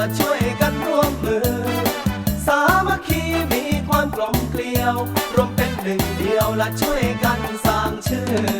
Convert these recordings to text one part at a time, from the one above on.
และช่วยกันร่วมมือ สามัคคีมีความกลมเกลียว รวมเป็นหนึ่งเดียวและช่วยกันสร้างชื่อ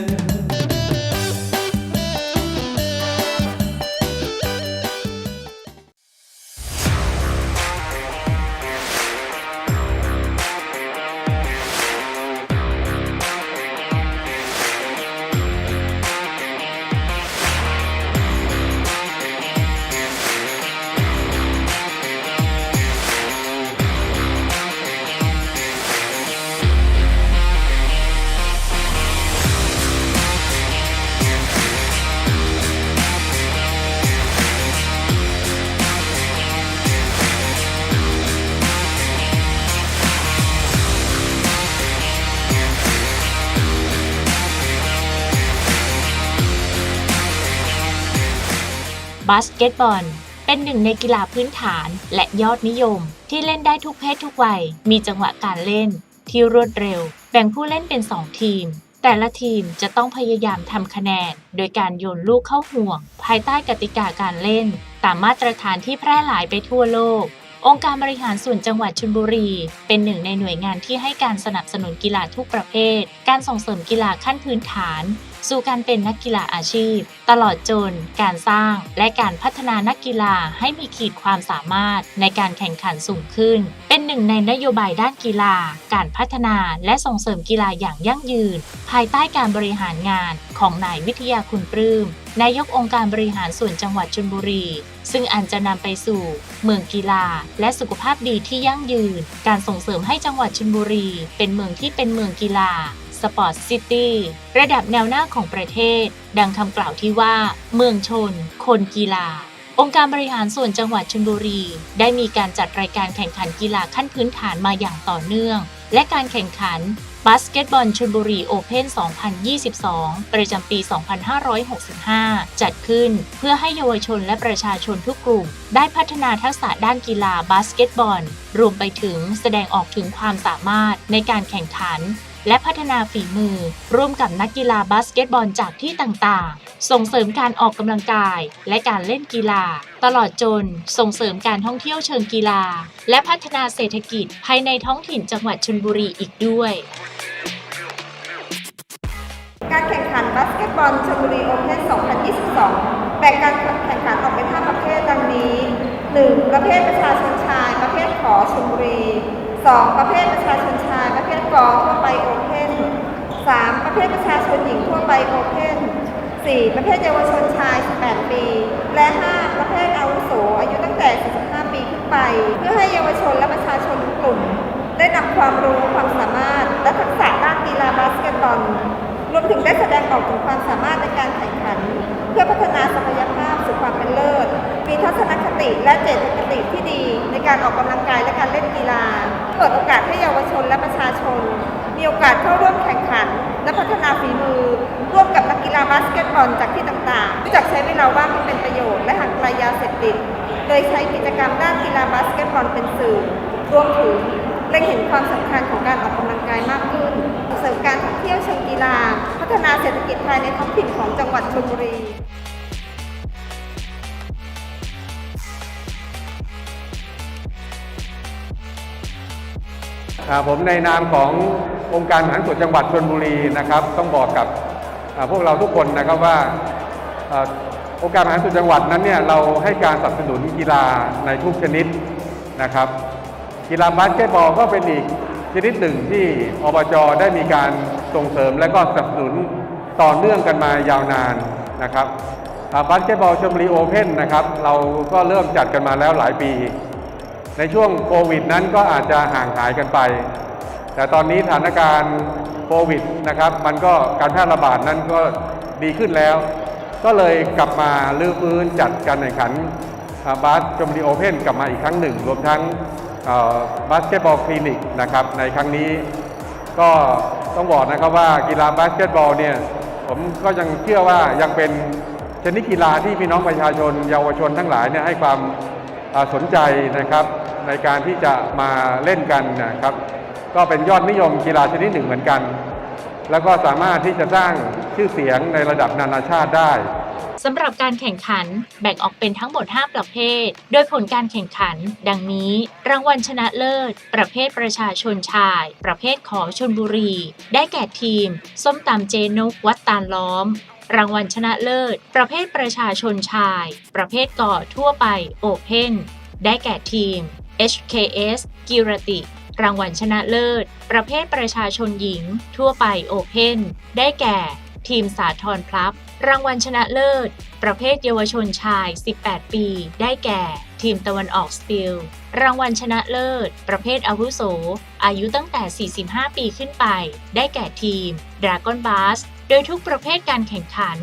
บาสเกตบอล เป็นหนึ่งในกีฬาพื้นฐานและยอดนิยม ที่เล่นได้ทุกเพศทุกวัย มีจังหวะการเล่น ที่รวดเร็ว แบ่งผู้เล่นเป็น 2 ทีม แต่ละทีมจะต้องพยายามทำคะแนน โดยการโยนลูกเข้าห่วง ภายใต้กติกาการเล่น ตามมาตรฐานที่แพร่หลายไปทั่วโลกองค์การบริหารส่วนจังหวัดชลบุรี เป็นหนึ่งในหน่วยงานที่ให้การสนับสนุนกีฬาทุกประเภท การส่งเสริมกีฬาขั้นพื้นฐาน สู่การเป็นนักกีฬาอาชีพ ตลอดจนการสร้างและการพัฒนานักกีฬาให้มีขีดความสามารถในการแข่งขันสูงขึ้น เป็นหนึ่งในนโยบายด้านกีฬา การพัฒนาและส่งเสริมกีฬาอย่างยั่งยืน ภายใต้การบริหารงานของนายวิทยาคุณปลื้มนายกองค์การบริหารส่วนจังหวัดชลบุรี ซึ่งอันจะนำไปสู่ เมืองกีฬา และสุขภาพดีที่ยั่งยืน การส่งเสริมให้จังหวัดชลบุรี เป็นเมืองที่เป็นเมืองกีฬา สปอร์ตซิตี้ระดับแนวหน้าของประเทศ ดังคำกล่าวที่ว่า เมืองชน คนกีฬา องค์การบริหารส่วนจังหวัดชลบุรี ได้มีการจัดรายการแข่งขันกีฬาขั้นพื้นฐานมาอย่างต่อเนื่อง และการแข่งขันบาสเกตบอลชลบุรีโอเพน2022 ประจำปี 2565 จัดขึ้นเพื่อให้เยาวชนและประชาชนทุกกลุ่ม ได้พัฒนาทักษะด้านกีฬาบาสเกตบอล รวมไปถึงแสดงออกถึงความสามารถในการแข่งขัน และพัฒนาฝีมือ ร่วมกับนักกีฬาบาสเกตบอลจากที่ต่างๆ ส่งเสริมการออกกำลังกาย และการเล่นกีฬา ตลอดจนส่งเสริมการท่องเที่ยวเชิงกีฬา และพัฒนาเศรษฐกิจภายในท้องถิ่นจังหวัดชลบุรีอีกด้วยการแข่งขันบาสเกตบอลชลบุรีโอเพน2022 แบ่งการแข่งขันออกเป็น 5 ประเภทดังนี้ 1. ประเภทประชาชนชาย ประเภทขอชลบุรี 2. ประเภทประชาชนชายประเภทกอทั่วไปโอเพน 3. ประเภทประชาชนหญิงทั่วไปโอเพน 4. ประเภทเยาวชนชาย 18 ปี และ 5. ประเภทอาวุโสอายุตั้งแต่ 45 ปีขึ้นไป เพื่อให้เยาวชนและประชาชนทุกกลุ่ม ได้นำความรู้ความสามารถ และทักษะด้านกีฬาบาสเกตบอลรวมถึงได้แสดงออกถึงความสามารถในการแข่งขัน เพื่อพัฒนาศักยภาพสู่ความเป็นเลิศ มีทัศนคติและเจตคติที่ดีในการออกกำลังกายและการเล่นกีฬา เปิดโอกาสให้เยาวชนและประชาชน มีโอกาสเข้าร่วมแข่งขัน และพัฒนาฝีมือ ร่วมกับนักกีฬาบาสเกตบอลจากที่ต่างๆรู้จักใช้เวลาว่างให้เป็นประโยชน์และห่างไกลยาเสพติด โดยใช้กิจกรรมด้านกีฬาบาสเกตบอลเป็นสื่อรวมถึงเล็งเห็นความสำคัญของการออกกำลังกายมากขึ้นส่งเสริมการท่องเที่ยวเชิงกีฬา พัฒนาเศรษฐกิจภายในท้องถิ่นของจังหวัดชลบุรี ผมในนามขององค์การบริหารส่วนจังหวัดชลบุรีนะครับ ต้องบอกกับพวกเราทุกคนนะครับว่าองค์การบริหารส่วนจังหวัดนั้นเนี่ยเราให้การสนับสนุนกีฬาในทุกชนิดนะครับ กีฬาบาสเกตบอลก็เป็นอีกชนิดหนึ่งที่อบจได้มีการส่งเสริมและก็สนับสนุนต่อเนื่องกันมายาวนานนะครับบาสเกตบอลชลบุรีโอเพ่นนะครับ เราก็เริ่มจัดกันมาแล้วหลายปี ในช่วงโควิดนั้นก็อาจจะห่างหายกันไป แต่ตอนนี้สถานการณ์โควิดนะครับมันก็การแพร่ระบาดนั้นก็ดีขึ้นแล้ว ก็เลยกลับมาลื้อฟื้นจัดการแข่งขันบาสจมดีโอเพนกลับมาอีกครั้งหนึ่ง รวมทั้งบาสเกตบอลคลินิกนะครับในครั้งนี้ก็ต้องบอกนะครับว่ากีฬาบาสเกตบอลเนี่ยผมก็ยังเชื่อว่ายังเป็นชนิดกีฬาที่พี่น้องประชาชนเยาวชนทั้งหลายเนี่ยให้ความ สนใจนะครับในการที่จะมาเล่นกันนะครับ ก็เป็นยอดนิยมกีฬาชนิดหนึ่งเหมือนกัน แล้วก็สามารถที่จะสร้างชื่อเสียงในระดับนานาชาติได้สำหรับการแข่งขันแบ่งออกเป็นทั้งหมด 5 ประเภท โดยผลการแข่งขัน ดังนี้ รางวัลชนะเลิศ ประเภทประชาชนชาย ประเภทขอชนบุรี ได้แก่ทีม ส้มตำเจนกวัดตาลล้อม รางวัลชนะเลิศ ประเภทประชาชนชาย ประเภทก่อทั่วไปโอเพนได้แก่ทีม HKS กิรติ รางวัลชนะเลิศ ประเภทประชาชนหญิง ทั่วไปโอเพนได้แก่ ทีมสาทรพลับ รางวัลชนะเลิศ ประเภทเยาวชนชาย 18 ปี ได้แก่ ทีมตะวันออกสตีลรางวัลชนะเลิศ ประเภทอาวุโส อายุตั้งแต่ 45 ปีขึ้นไป ได้แก่ทีม Dragon b a s โดยทุกประเภทการแข่งขัน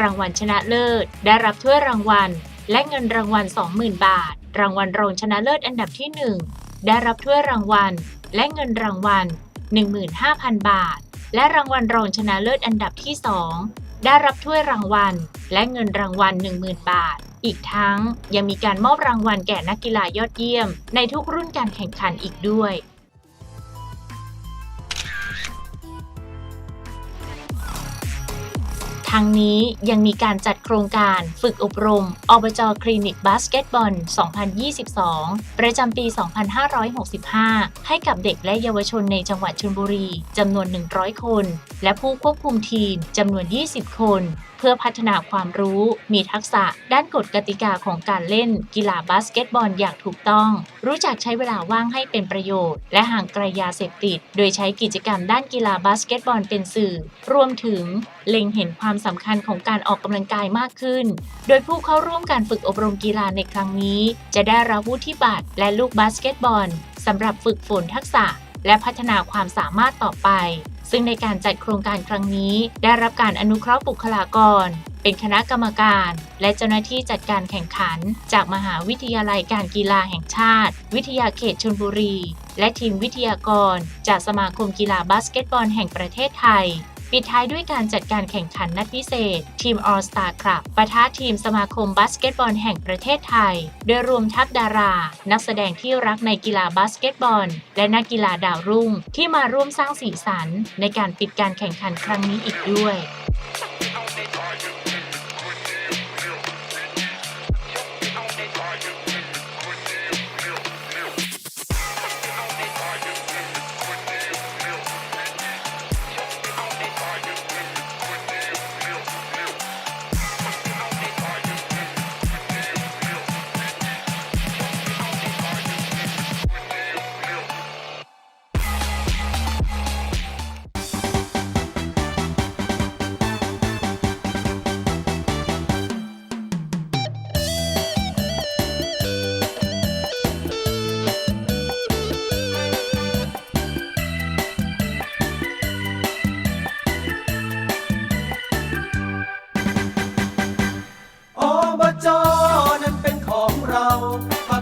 รางวัลชนะเลิศ ได้รับถ้วยรางวัล และเงินรางวัล 20,000 บาท รางวัลรองชนะเลิศอันดับที่ 1 ได้รับถ้วยรางวัล และเงินรางวัล 15,000 บาท และรางวัลรองชนะเลิศอันดับที่ 2 ได้รับถ้วยรางวัล และเงินรางวัล 10,000 บาท อีกทั้งยังมีการมอบรางวัลแก่นักกีฬายอดเยี่ยม ในทุกรุ่นการแข่งขันอีกด้วย ทั้งนี้ยังมีการจัดโครงการฝึกอบรม อบจคลินิกบาสเกตบอล 2022 ประจำปี 2565 ให้กับเด็กและเยาวชนในจังหวัดชลบุรีจำนวน 100 คน และผู้ควบคุมทีมจำนวน 20 คน เพื่อพัฒนาความรู้ มีทักษะด้านกฎกติกาของการเล่นกีฬาบาสเกตบอลอย่างถูกต้อง รู้จักใช้เวลาว่างให้เป็นประโยชน์ และห่างไกลยาเสพติด โดยใช้กิจกรรมด้านกีฬาบาสเกตบอลเป็นสื่อ รวมถึงเล็งเห็นความสำคัญของการออกกำลังกายมากขึ้น โดยผู้เข้าร่วมการฝึกอบรมกีฬาในครั้งนี้ จะได้รับวุฒิบัตรและลูกบาสเกตบอลสำหรับฝึกฝนทักษะ และพัฒนาความสามารถต่อไป ซึ่งในการจัดโครงการครั้งนี้ ได้รับการอนุเคราะห์บุคลากร เป็นคณะกรรมการ และเจ้าหน้าที่จัดการแข่งขัน จากมหาวิทยาลัยการกีฬาแห่งชาติ วิทยาเขตชลบุรี และทีมวิทยากร จากสมาคมกีฬาบาสเกตบอลแห่งประเทศไทย ปิดท้ายด้วยการจัดการแข่งขันนัดพิเศษ ทีม All Star Club ปะทะทีมสมาคมบาสเกตบอลแห่งประเทศไทย โดยรวมทัพดารา นักแสดงที่รักในกีฬาบาสเกตบอล และนักกีฬาดาวรุ่ง ที่มาร่วมสร้างสีสัน ในการปิดการแข่งขันครั้งนี้อีกด้วย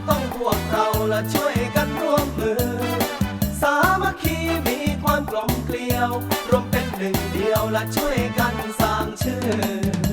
ต้องพวกเราละช่วยกันร่วมมือ สามัคคีมีความกลมเกลียว รวมเป็นหนึ่งเดียวละช่วยกันสร้างชื่อ